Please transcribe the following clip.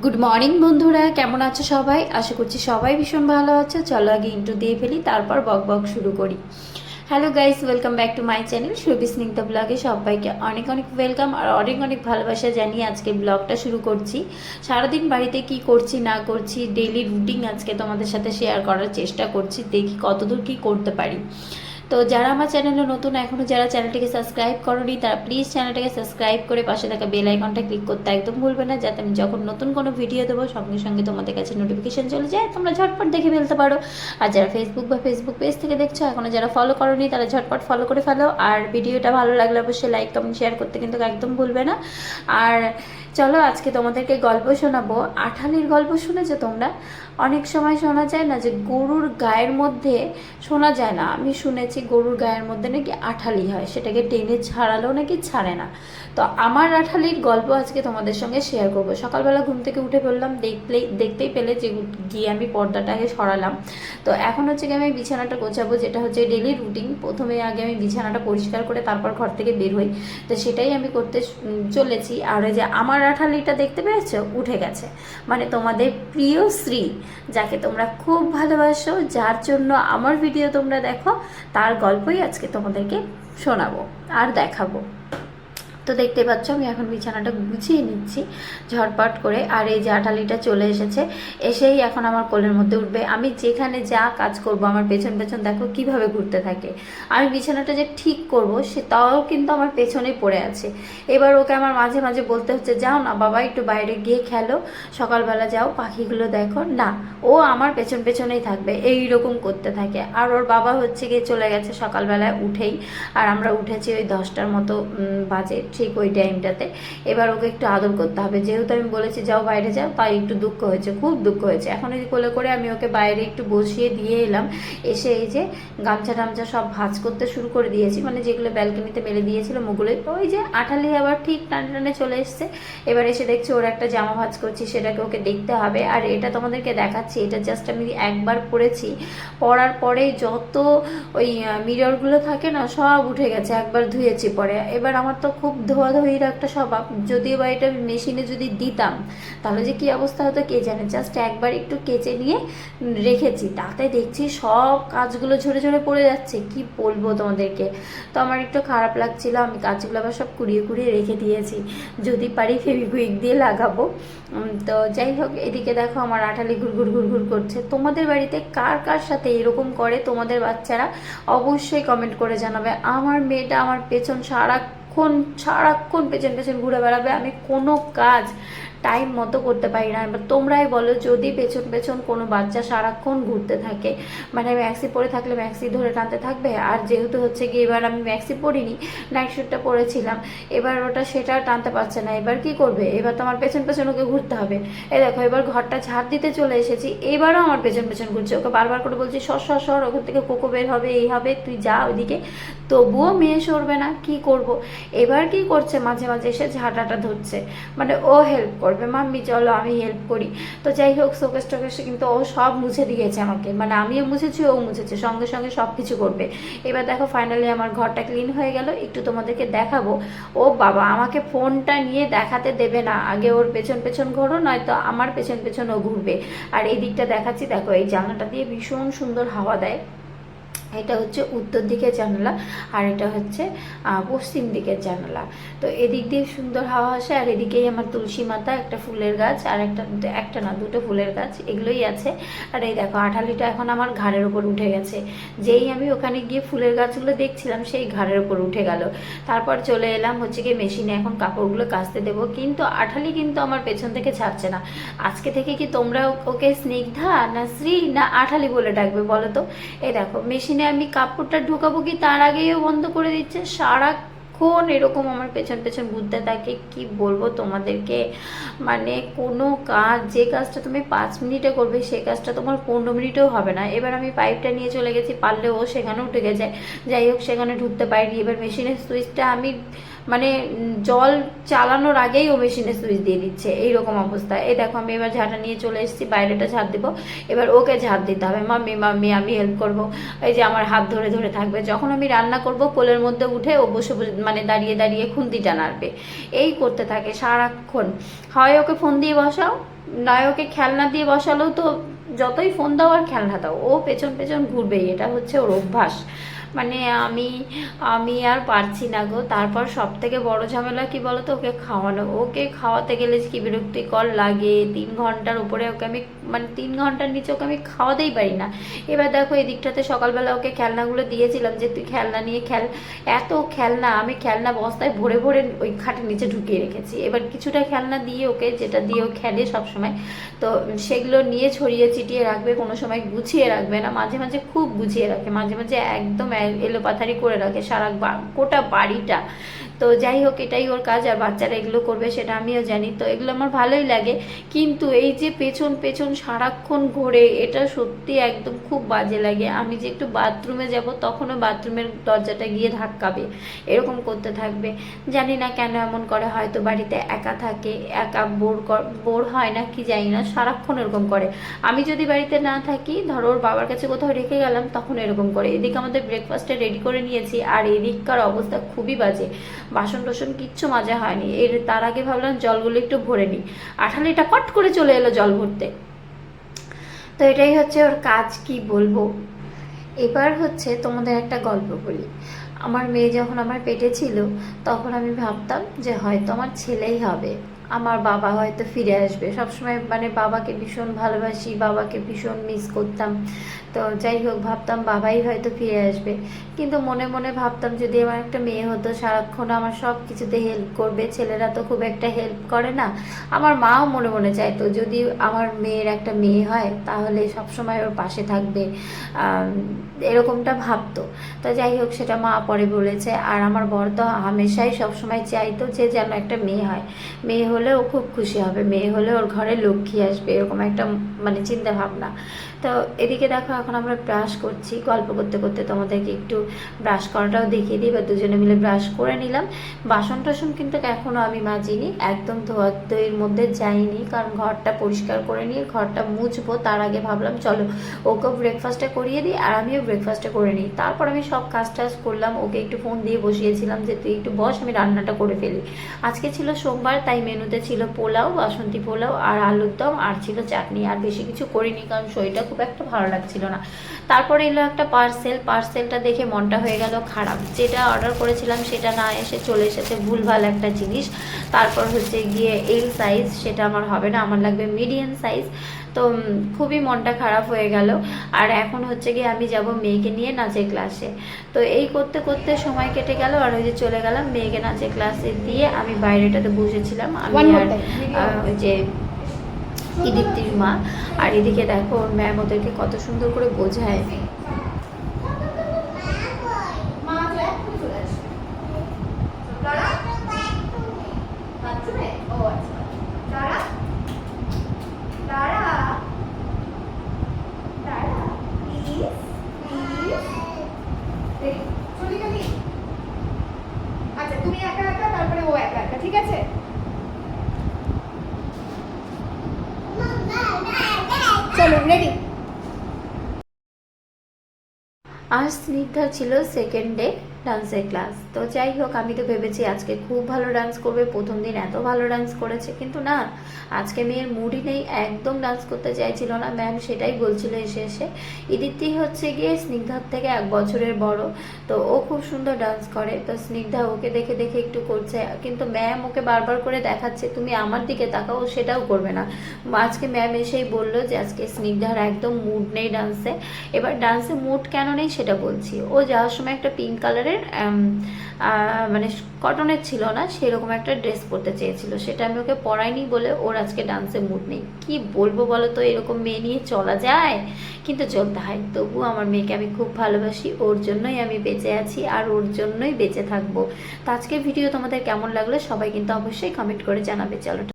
Good morning বন্ধুরা। কেমন আছো সবাই? আশা করছি সবাই ভীষণ ভালো আছে। চলো আগে ইন্টু দিয়ে ফেলি, তারপর বক বক শুরু করি। Hello guys welcome back to my channel Subi Snigdha ব্লগে সবাইকে অনেক অনেক ওয়েলকাম আর অনেক অনেক ভালোবাসা জানিয়ে আজকে ব্লগটা শুরু করছি। সারাদিন বাড়িতে কি করছি, না করছি ডেইলি রুটিন আজকে তোমাদের সাথে শেয়ার করার চেষ্টা করছি, দেখি কতদূর কি করতে পারি। তো যারা আমার চ্যানেলে নতুন এখনও যারা চ্যানেলটিকে সাবস্ক্রাইব করনি, তারা প্লিজ চ্যানেলটাকে সাবস্ক্রাইব করে পাশে থাকা বেল আইকনটা ক্লিক করতে একদম ভুলবে না, যাতে আমি যখন নতুন কোনো ভিডিও দেবো, সঙ্গে সঙ্গে তোমাদের কাছে নোটিফিকেশন চলে যায়, তোমরা ঝটপট দেখে ফেলতে পারো। আর যারা ফেসবুক বা ফেসবুক পেজ থেকে দেখছ এখনও যারা ফলো করনি, তারা ঝটপট ফলো করে ফেলো। আর ভিডিওটা ভালো লাগলে অবশ্যই লাইক কমেন্ট শেয়ার করতে কিন্তু একদম ভুলবে না। আর চলো আজকে তোমাদেরকে গল্প শোনাবো। আঠালির গল্প শুনেছো তোমরা? অনেক সময় শোনা যায় না যে গরুর গায়ের মধ্যে, শোনা যায় না। আমি শুনেছি গরুর গায়ের মধ্যে নাকি আঠালি হয়, সেটাকে টেনে ছাড়ালেও নাকি ছাড়ে না। তো আমার আঠালির গল্প আজকে তোমাদের সঙ্গে শেয়ার করব। সকালবেলা ঘুম থেকে উঠে পড়লাম দেখলেই দেখতেই পেলে যে গিয়ে আমি পর্দাটাকে সরালাম। তো এখন হচ্ছে কি আমি বিছানাটা গোছাবো, যেটা হচ্ছে ডেলি রুটিন প্রথমে আগে আমি বিছানাটা পরিষ্কার করে তারপর ঘর থেকে বের হই। তো সেটাই আমি করতে চলেছি। আর যে আমার আঠালিটা দেখতে পেয়েছ? উঠে গেছে। মানে তোমাদের প্রিয় শ্রী যাকে তোমরা খুব ভালোবাসো, যার জন্য আমার ভিডিও তোমরা দেখো, তার গল্পই আজকে তোমাদেরকে শোনাবো আর দেখাবো। তো দেখতে পাচ্ছ, আমি এখন বিছানাটা গুছিয়ে নিচ্ছি ঝটপট করে। আর এই যে আটালিটা চলে এসেছে, এসেই এখন আমার কোলের মধ্যে উঠবে। আমি যেখানে যা কাজ করব, আমার পেছন পেছন দেখো কীভাবে ঘুরতে থাকে। আমি বিছানাটা যে ঠিক করব, সে তাও কিন্তু আমার পেছনেই পড়ে আছে। এবার ওকে আমার মাঝে মাঝে বলতে হচ্ছে, যাও না বাবা, একটু বাইরে গিয়ে খেলো। সকালবেলা যাও, পাখিগুলো দেখো। না, ও আমার পেছন পেছনেই থাকবে এই রকম করতে থাকে। আর ওর বাবা হচ্ছে গিয়ে চলে গেছে সকালবেলায় উঠেই। আর আমরা উঠেছি ওই দশটার মতো বাজে। ঠিক ওই টাইমটাতে এবার ওকে একটু আদর করতে হবে। যেহেতু আমি বলেছি, যাও বাইরে যাও। তাই একটু দুঃখ হয়েছে, খুব দুঃখ হয়েছে। এখন এই কোলে করে আমি ওকে বাইরে একটু বসিয়ে দিয়ে এলাম। এসে এই যে গামছা টামছা সব ভাঁজ করতে শুরু করে দিয়েছি। মানে যেগুলো ব্যালকনিতে মেলে দিয়েছিল মুগুলোই ওই যে আঠালি আবার ঠিক টানে টানে চলে এসছে। এবার এসে দেখছি ওর একটা জামা ভাঁজ করছি, সেটাকে ওকে দেখতে হবে। আর এটা তোমাদেরকে দেখাচ্ছি, এটা জাস্ট আমি একবার পরেছি পরার পরেই যত ওই মিররগুলো থাকে না, সব উঠে গেছে, একবার ধুয়েছি পরে। এবার আমার তো খুব ধোয়াধুয়ির একটা স্বভাব। যদিও বা এটা মেশিনে যদি দিতাম, তাহলে যে কি অবস্থা হতো কে জানে? জাস্ট একবার একটু কেচে নিয়ে রেখেছি। তাতে দেখছি সব কাজগুলো ঝরে ঝরে পড়ে যাচ্ছে। কি বলব তোমাদেরকে? তো আমার একটু খারাপ লাগছিল, আমি কাজগুলো আবার সব কুড়িয়ে কুড়িয়ে রেখে দিয়েছি। যদি পারি ফেভিকুইক দিয়ে লাগাবো। তো যাই হোক, এদিকে দেখো আমার আঠালি ঘুরঘুর ঘুরঘুর করছে। তোমাদের বাড়িতে কার কার সাথে এরকম করে তোমাদের বাচ্চারা? অবশ্যই কমেন্ট করে জানাবে। আমার মেয়েটা আমার পেছন সারাক্ষণ সারাক্ষণ পেছন পেছন ঘুরে বেড়াবে আমি কোনো কাজ টাইম মতো করতে পারি না। এবার তোমরাই বলো, যদি পেছন পেছন কোনো বাচ্চা সারাক্ষণ ঘুরতে থাকে মানে ম্যাক্সি পরে থাকলে ম্যাক্সি ধরে টানতে থাকবে, আর যেহেতু হচ্ছে কি এবার আমি ম্যাক্সি পরিনি নাইট শ্যুটটা পরেছিলাম এবার ওটা সেটা টানতে পারছে না। এবার কি করবে? এবার তো আমার পেছন পেছন ওকে ঘুরতে হবে। এই দেখো, এবার ঘরটা ঝাড় দিতে চলে এসেছি, এবারও আমার পেছন পেছন ঘুরছে। ওকে বারবার করে বলছি, সর সর সর, ওখান থেকে কোকো বের হবে, এই হবে, তুই যা ওইদিকে। তবুও মেয়ে সরবে না, কি করব? এবার কি করছে? মাঝে মাঝে এসে ঝাঁটাটা ধরছে। মানে ও হেল্প করবে মাম্মি, চলো, আমি হেল্প করি। তো যাই হোক শোকেস টোকেস কিন্তু ও সব মুছে দিয়েছে আমাকে। মানে আমিও মুছেছি, ও মুছেছে, সঙ্গে সঙ্গে সব কিছু করবে। এবার দেখো ফাইনালি আমার ঘরটা ক্লিন হয়ে গেল। একটু তোমাদেরকে দেখাবো। ও বাবা, আমাকে ফোনটা নিয়ে দেখাতে দেবে না। আগে ওর পেছন পেছন ঘোরো, নয়তো আমার পেছন পেছন ও ঘুরবে। আর এই দিকটা দেখাচ্ছি, দেখো, এই জানলাটা দিয়ে ভীষণ সুন্দর হাওয়া দেয়। এটা হচ্ছে উত্তর দিকের জানালা আর এটা হচ্ছে পশ্চিম দিকের জানালা। তো এদিক দিয়ে সুন্দর হাওয়া আসে আর এদিকেই আমার তুলসী মাতা, একটা ফুলের গাছ আর একটা একটা না, দুটো ফুলের গাছ, এগুলোই আছে। আর এই দেখো, আঠালিটা এখন আমার ঘাড়ের উপর উঠে গেছে। যেই আমি ওখানে গিয়ে ফুলের গাছগুলো দেখছিলাম, সেই ঘাড়ের উপর উঠে গেল। তারপর চলে এলাম হচ্ছে গিয়ে মেশিনে এখন কাপড়গুলো কাচতে দেবো। কিন্তু আঠালি কিন্তু আমার পেছন থেকে ছাড়ছে না। আজকে থেকে কি তোমরা ওকে স্নিগ্ধা না শ্রী না আঠালি বলে ডাকবে বলো তো? এই দেখো, মেশিনে আমি কাপড়টা ঢুকাবো কি তার আগেও বন্ধ করে দিচ্ছে? সারাক্ষণ এরকম আমার পেছন পেছন ঘুরতে থাকে, কি বলব তোমাদেরকে? মানে কোনো কাজ, যে কাজটা তুমি পাঁচ মিনিটে করবে সে কাজটা তোমার পনেরো মিনিটেও হবে না। এবার আমি পাইপটা নিয়ে চলে গেছি, পারলে ও সেখানেও ঢুকে যায় যাই হোক, সেখানে ঢুকতে পারিনি। এবার মেশিনের সুইচটা আমি মানে জল চালানোর আগেই ও মেশিনে সুইচ দিয়ে দিচ্ছে। এইরকম অবস্থা। এই দেখো, আমি এবার ঝাঁটা নিয়ে চলে এসেছি, বাইরেটা ঝাঁট দেবো। এবার ওকে ঝাড় দিতে হবে। মাম্মি মাম্মি আমি হেল্প করব। এই যে আমার হাত ধরে ধরে থাকবে। যখন আমি রান্না করব, কোলের মধ্যে উঠে ও বসে বসে মানে দাঁড়িয়ে দাঁড়িয়ে খুন্তিটা নাড়বে। এই করতে থাকে সারাক্ষণ। হয় ওকে ফোন দিয়ে বসাও, নয় ওকে খেলনা দিয়ে বসালেও তো যতই ফোন দাও আর খেলনা দাও, ও পেছন পেছন ঘুরবেই। এটা হচ্ছে ওর অভ্যাস। মানে আমি আমি আর পারছি না গো। তারপর সব থেকে বড় ঝামেলা কি বলতো? ওকে খাওয়ানো। ওকে খাওয়াতে গেলে কি বিরক্তিকর লাগে? তিন ঘণ্টার উপরে ওকে আমি মানে তিন ঘণ্টার নিচে ওকে আমি খাওয়াতেই পারি না। এবার দেখো এই দিকটাতে সকালবেলা ওকে খেলনাগুলো দিয়েছিলাম যে, তুই খেলনা নিয়ে খেল। এত খেলনা, আমি খেলনা বস্তায় ভরে ভরে ওই খাটের নিচে ঢুকিয়ে রেখেছি। এবার কিছুটা খেলনা দিয়ে ওকে, যেটা দিয়ে ও খেলে সবসময়, তো সেগুলো নিয়ে ছড়িয়ে ছিটিয়ে রাখবে, কোনো সময় গুছিয়ে রাখবে না। মাঝে মাঝে খুব গুছিয়ে রাখে। মাঝে মাঝে একদম এলোপাথারি করে রাখে সারা গোটা বাড়িটা। তো যাই হোক, এটাই ওর কাজ আর বাচ্চারা এগুলো করবে সেটা আমিও জানি। তো এগুলো আমার ভালোই লাগে। কিন্তু এই যে পেছন পেছন সারাক্ষণ ঘোরে, এটা সত্যি একদম খুব বাজে লাগে। আমি যে একটু বাথরুমে যাব, তখনও বাথরুমের দরজাটা গিয়ে ধাক্কাবে, এরকম করতে থাকবে। জানি না কেন এমন করে, হয়তো বাড়িতে একা থাকে, একা বোর বোর হয় না, কি জানি না, সারাক্ষণ এরকম করে। আমি যদি বাড়িতে না থাকি, ধরো ওর বাবার কাছে কোথাও রেখে গেলাম, তখন এরকম করে। এদিকে আমাদের ব্রেকফাস্টে রেডি করে নিয়েছি। আর এদিককার অবস্থা খুবই বাজে। বাসন টাসন কিচ্ছু মাজা হয়নি। এর তার আগে ভাবলাম জলগুলো একটু ভরে নিই। আঠালিটা কট করে চলে এলো জল ভরতে। তো এটাই হচ্ছে ওর কাজ, কি বলব? এবার হচ্ছে তোমাদের একটা গল্প বলি। আমার মেয়ে যখন আমার পেটে ছিল, তখন আমি ভাবতাম যে হয়তো আমার ছেলেই হবে। আমার বাবা হয়তো ফিরে আসবে। সবসময় মানে বাবাকে ভীষণ ভালোবাসি, বাবাকে ভীষণ মিস করতাম। তো যাই হোক, ভাবতাম বাবাই হয়তো ফিরে আসবে। কিন্তু মনে মনে ভাবতাম যদি আমার একটা মেয়ে হতো, সারাক্ষণ আমার সব কিছুতে হেল্প করবে। ছেলেরা তো খুব একটা হেল্প করে না। আমার মাও মনে মনে চাইতো, যদি আমার মেয়ের একটা মেয়ে হয়, তাহলে সবসময় ওর পাশে থাকবে। এরকমটা ভাবতো। তো যাই হোক, সেটা মা পরে বলেছে। আর আমার বর তো হামেশাই সবসময় চাইতো যে যেন একটা মেয়ে হয়। মেয়ে হলে ও খুব খুশি হবে, মেয়ে হলে ওর ঘরে লক্ষ্মী আসবে, এরকম একটা মানে চিন্তা ভাবনা তো এদিকে দেখো, এখন আমরা ব্রাশ করছি। গল্প করতে করতে তোমাদেরকে একটু ব্রাশ করাটাও দেখিয়ে দিই বা দুজনে মিলে ব্রাশ করে নিলাম। বাসন টাসন কিন্তু এখনও আমি মাজিনি, একদম ধোয়া ধোয়ের মধ্যে যাইনি, কারণ ঘরটা পরিষ্কার করে নিয়ে ঘরটা মুছবো, তার আগে ভাবলাম, চলো ওকেও ব্রেকফাস্টটা করিয়ে দিই, আর আমিও ব্রেকফাস্টটা করে নিই। তারপর আমি সব কাজ টাজ করলাম, ওকে একটু ফোন দিয়ে বসিয়েছিলাম যে, তুই একটু বস, আমি রান্নাটা করে ফেলি। আজকে ছিল সোমবার, তাই মেনুতে ছিল পোলাও, বাসন্তী পোলাও, আর আলুর দম, আর ছিল চাটনি, আর বেশি কিছু করিনি, কারণ শরীরটা খুব একটা ভালো লাগছিল না। তারপরে এলো একটা পার্সেল পার্সেলটা দেখে মনটা হয়ে গেল খারাপ। যেটা অর্ডার করেছিলাম সেটা না এসে চলে এসেছে ভুলভাল একটা জিনিস। তারপর হচ্ছে গিয়ে এল সাইজ সেটা আমার হবে না আমার লাগবে মিডিয়াম সাইজ তো খুবই মনটা খারাপ হয়ে গেল। আর এখন হচ্ছে গিয়ে আমি যাব মেয়েকে নিয়ে নাচের ক্লাসে তো এই করতে করতে সময় কেটে গেল আর ওই যে চলে গেলাম মেয়েকে নাচের ক্লাসে দিয়ে আমি বাইরেটাতে বসেছিলাম। আমি আর ওই যে ইদিপ্তির মা। আর এদিকে দেখো ম্যাম ওদেরকে কত সুন্দর করে বোঝায় মা তো এক্ষুনি চলে আসবে। লরা? বাথরুমে? ও আচ্ছা। Laura? Laura? Laura? Please? Please? এই, চলে গেলি? আচ্ছা তুমি একা একা তারপরে ও একা একা ঠিক আছে চলো রেডি আর স্নিগ্ধা ছিল সেকেন্ড ডে ডান্সের ক্লাস। তো যাই হোক, আমি তো ভেবেছি আজকে খুব ভালো ডান্স করবে। প্রথম দিন এত ভালো ডান্স করেছে, কিন্তু না, আজকে মেয়ের মুডই নেই, একদম ডান্স করতে চাইছিল না। ম্যাম সেটাই বলছিল এসে এসে। ইদিতি হচ্ছে গিয়ে স্নিগ্ধার থেকে এক বছরের বড়। তো ও খুব সুন্দর ডান্স করে। তো স্নিগ্ধা ওকে দেখে দেখে একটু করছে। কিন্তু ম্যাম ওকে বারবার করে দেখাচ্ছে, তুমি আমার দিকে তাকাও সেটাও করবে না। আজকে ম্যাম এসেই বলল যে, আজকে স্নিগ্ধার একদম মুড নেই ডান্সে। এবার ডান্সে মুড কেন নেই সেটা বলছি। ও যাওয়ার সময় একটা পিঙ্ক কালারের মানে কটনের ছিল না, সেরকম একটা ড্রেস পরতে চেয়েছিল। সেটা আমি ওকে পরাইনি বলে ওর আজকে ডান্সে মুড নেই। কি বলব বলো তো, এরকম মেয়ে নিয়ে চলা যায়? কিন্তু চলতে হয় তবু আমার মেয়েকে আমি খুব ভালোবাসি, ওর জন্যই আমি বেঁচে আছি আর ওর জন্যই বেঁচে থাকব। তো আজকের ভিডিও তোমাদের কেমন লাগল, সবাই কিন্তু অবশ্যই কমেন্ট করে জানাবে। চলো